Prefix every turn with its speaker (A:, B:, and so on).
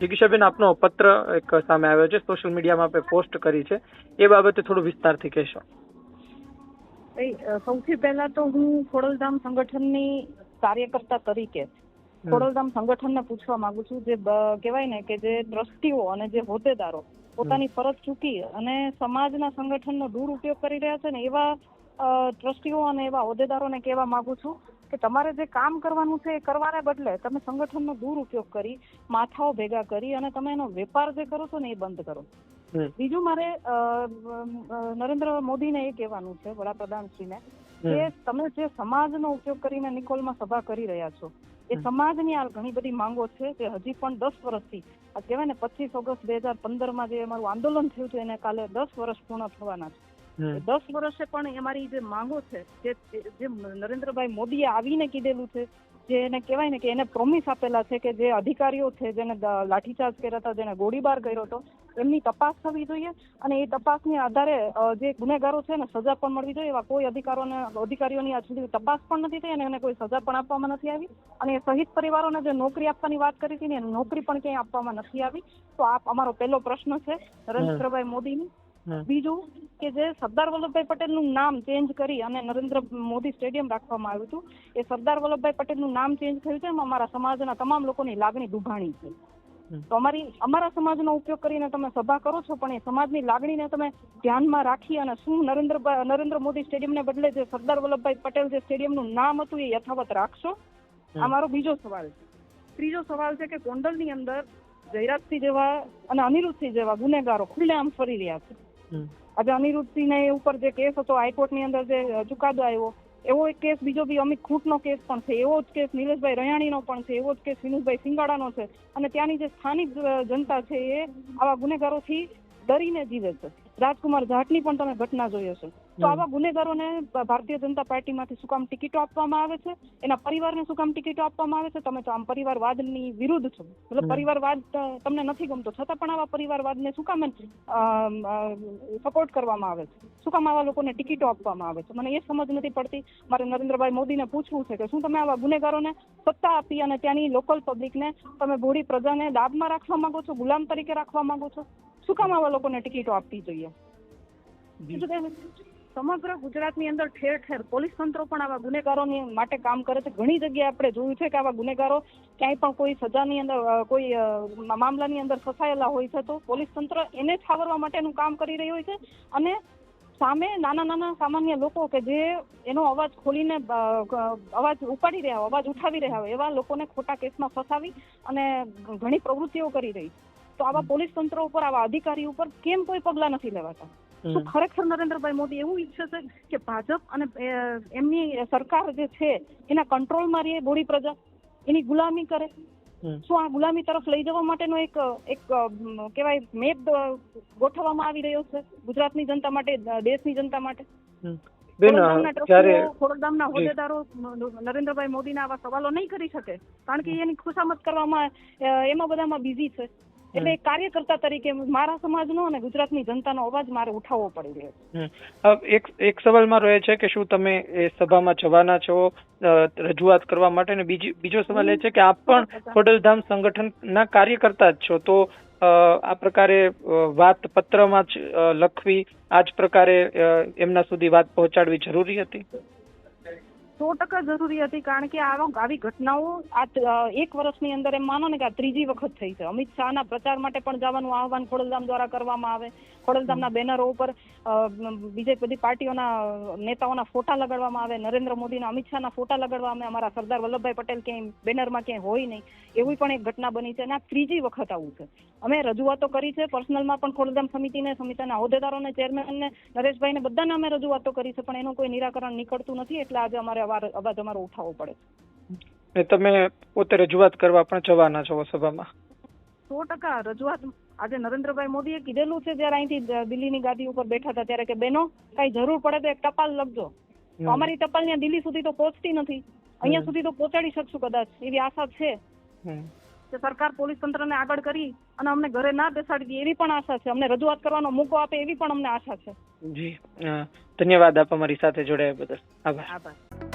A: જિગીશાબેન આપનો પત્ર એક સામે આવ્યો છે સોશિયલ મીડિયામાં આપણે પોસ્ટ કરી છે. એ બાબતે થોડું વિસ્તારથી કહેશો.
B: સૌથી પહેલા તો હું ખોડલધામ સંગઠનની કાર્યકર્તા તરીકે ખોડલધામ સંગઠનને પૂછવા માંગુ છું જે કહેવાય ને કે જે ટ્રસ્ટીઓ અને જે હોદ્દેદારો પોતાની ફરજ ચૂકી અને સમાજના સંગઠનનો દુરુપયોગ કરી રહ્યા છે ને એવા ટ્રસ્ટીઓ અને એવા હોદ્દેદારોને કહેવા માંગુ છું. કે તમારે જે કામ કરવાનું છે એ કરવાને બદલે તમે સંગઠનનો દુરુપયોગ કરી માથાઓ ભેગા કરી અને તમે એનો વેપાર જે કરો છો ને એ બંધ કરો. બીજું મારે નરેન્દ્ર મોદીને એ કહેવાનું છે વડાપ્રધાનશ્રીને કે તમે જે સમાજનો ઉપયોગ કરીને નિકોલમાં સભા કરી રહ્યા છો એ. સમાજની આ ઘણી બધી માંગો છે જે હજી પણ દસ વર્ષથી આ કહેવાય ને પચીસ ઓગસ્ટ બે હજાર પંદરમાં જે અમારું આંદોલન થયું હતું એને કાલે દસ વર્ષ પૂર્ણ થવાના છે. દસ વર્ષે પણ અમારી જે માંગો છે જે જે નરેન્દ્રભાઈ મોદીએ આવીને કીધેલું છે જે એને કહેવાય ને કે એને પ્રોમિસ આપેલા છે કે જે અધિકારીઓ છે જેને લાઠીચાર્જ કર્યા હતા જેને ગોળીબાર કર્યો હતો એમની તપાસ થવી જોઈએ અને એ તપાસની આધારે જે ગુનેગારો છે ને સજા પણ મળવી જોઈએ એવા કોઈ અધિકારોને અધિકારીઓની આજ સુધી તપાસ પણ નથી થઈ અને એને કોઈ સજા પણ આપવામાં નથી આવી. અને એ શહીદ પરિવારોને જે નોકરી આપવાની વાત કરી હતી ને એને નોકરી પણ ક્યાંય આપવામાં નથી આવી. તો આ અમારો પહેલો પ્રશ્ન છે નરેન્દ્રભાઈ મોદીની. બીજું કે જે સરદાર વલ્લભભાઈ પટેલનું નામ ચેન્જ કરી અને નરેન્દ્ર મોદી સ્ટેડિયમ રાખવામાં આવ્યું હતું એ સરદાર વલ્લભભાઈ પટેલનું નામ ચેન્જ થયું છે એમાં અમારા સમાજના તમામ લોકોની લાગણી દુભાણી છે. તો અમારી અમારા સમાજનો ઉપયોગ કરીને તમે સભા કરો છો પણ એ સમાજની લાગણીને તમે ધ્યાનમાં રાખી અને શું નરેન્દ્ર નરેન્દ્ર મોદી સ્ટેડિયમને બદલે જે સરદાર વલ્લભભાઈ પટેલ જે સ્ટેડિયમનું નામ હતું એ યથાવત રાખશો? આ મારો બીજો સવાલ છે. ત્રીજો સવાલ છે કે ગોંડલની અંદર જયરાજસિંહ જેવા અને અનિરુદ્ધસિંહ જેવા ગુનેગારો ખુલ્લેઆમ ફરી રહ્યા છે. આજે અનિરુદ્ધસિંહને ઉપર જે કેસ હતો, હાઈકોર્ટની અંદર જે ચુકાદો આવ્યો, એવો એક કેસ બીજો બી અમિત ખૂંટનો કેસ પણ છે. એવો જ કેસ નિલેશભાઈ રયાણીનો પણ છે. એવો જ કેસ વિનુભાઈ સિંગાડાનો છે. અને ત્યાંની જે સ્થાનિક જનતા છે એ આવા ગુનેગારોથી ડરીને જીવે છે. રાજકુમાર જાટની પણ તમે ઘટના જોઈ હશે. તો આવા ગુનેગારોને ભારતીય જનતા પાર્ટીમાંથી શું કામ ટિકિટો આપવામાં આવે છે. એના પરિવારને શું કામ ટિકિટો આપવામાં આવે છે. તમે તો આમ પરિવારવાદની વિરુદ્ધ છો. મતલબ. પરિવારવાદ તમને નથી ગમતો. છતાં પણ આવા પરિવારવાદને શું કામ સપોર્ટ કરવામાં આવે છે. શું કામ આવા લોકોને ટિકિટો આપવામાં આવે છે. મને એ સમજ નથી પડતી. મારે નરેન્દ્રભાઈ મોદીને પૂછવું છે કે શું તમે આવા ગુનેગારોને સત્તા આપી અને ત્યાંની લોકલ પબ્લિકને તમે ભોળી પ્રજાને દાબમાં રાખવા માંગો છો? ગુલામ તરીકે રાખવા માંગો છો? શું કામ આવા લોકોને ટિકિટો આપવી જોઈએ? સમગ્ર ગુજરાતની અંદર ઠેર ઠેર પોલીસ તંત્રો પણ આવા ગુનેગારોની માટે કામ કરે છે. ઘણી જગ્યાએ આપણે જોયું છે કે આવા ગુનેગારો ક્યાંય પણ કોઈ સજાની અંદર કોઈ મામલાની અંદર ફસાયેલા હોય છે તો પોલીસ તંત્ર એને છાવરવા માટેનું કામ કરી રહ્યું હોય છે. અને સામે નાના નાના સામાન્ય લોકો કે જે એનો અવાજ ખોલીને અવાજ ઉપાડી રહ્યા હોય અવાજ ઉઠાવી રહ્યા હોય એવા લોકોને ખોટા કેસમાં ફસાવી અને ઘણી પ્રવૃત્તિઓ કરી રહી છે. તો આવા પોલીસ તંત્ર ઉપર આવા અધિકારી ઉપર કેમ કોઈ પગલા નથી લેવાતા? શું ખરેખર નરેન્દ્રભાઈ મોદી એવું ઈચ્છે છે કે ભાજપ અને એમની સરકાર જે છે એના કંટ્રોલમાં રહે બોડી પ્રજા એની ગુલામી કરે? શું આ ગુલામી તરફ લઈ જવા માટેનો એક એક કહેવાય મેપ ગોઠવવામાં આવી રહ્યો છે ગુજરાતની જનતા માટે દેશની જનતા માટે?
A: નરેન્દ્રભાઈ મોદી
B: ખોડલધામના. હોદ્દેદારો નરેન્દ્રભાઈ મોદીના આવા સવાલો નહીં કરી શકે કારણ કે એની ખુશામત કરવામાં એમાં બધામાં બિઝી છે. એટલે કાર્યકર્તા તરીકે મારા સમાજનો અને ગુજરાતની જનતાનો અવાજ મારે ઉઠાવવો પડી રહ્યો છે.
A: એક એક સવાલ મારો એ છે કે શું તમે એ સભામાં જવાના છો રજૂઆત કરવા માટે? અને બીજી બીજો સવાલ એ છે કે આપ પણ ખોડલધામ સંગઠનના કાર્યકર્તા જ છો. તો આ પ્રકારે વાત પત્રમાં જ લખવી આ જ પ્રકારે એમના સુધી વાત પહોંચાડવી જરૂરી હતી?
B: સો ટકા જરૂરી હતી કારણ કે આવા આવી ઘટનાઓ આ એક વર્ષની અંદર એમ માનો ને કે આ ત્રીજી વખત થઈ છે. અમિત શાહના પ્રચાર માટે પણ જવાનું આહવાન ખોડલધામ દ્વારા કરવામાં આવે. ખોડલધામના બેનરો ઉપર બીજી બધી પાર્ટીઓના નેતાઓના ફોટા લગાડવામાં આવે. નરેન્દ્ર મોદીના, અમિત શાહના ફોટા લગાડવામાં આવે. અમારા સરદાર વલ્લભભાઈ પટેલ ક્યાંય બેનરમાં ક્યાંય હોય નહીં. એવી પણ એક ઘટના બની છે અને આ ત્રીજી વખત આવું છે. અમે રજૂઆતો કરી છે. પર્સનલમાં પણ ખોડલધામ સમિતિને, સમિતિના હોદ્દેદારોને, ચેરમેનને, નરેશભાઈને બધાને અમે રજૂઆતો કરી છે. પણ એનું કોઈ નિરાકરણ નીકળતું નથી. એટલે આજે અમારે અવાર- અવાજ અમારો ઉઠાવવો પડે.
A: ને તમે પોતે રજૂઆત કરવા પણ જવાના છો સભામાં?
B: સો ટકા રજૂઆત આજે નરેન્દ્રભાઈ મોદીએ કીધેલું છે જયારે અહીંથી દિલ્હીની ગાદી ઉપર બેઠા હતા ત્યારે કે બેનો કઈ જરૂર પડે તો એક ટપાલ લખજો. અમારી ટપાલ ત્યાં દિલ્હી સુધી તો પહોંચતી નથી. અહીંયા સુધી તો પહોંચાડી શકશું કદાચ એવી આશા છે. કે સરકાર પોલીસ તંત્રને આગળ કરી અને અમને ઘરે ના બેસાડી દે એવી પણ આશા છે. અમને રજૂઆત કરવાનો મોકો આપે એવી પણ અમને આશા છે.
A: જી ધન્યવાદ આપ અમારી સાથે જોડાયા બદલ. આભાર.
B: આભાર.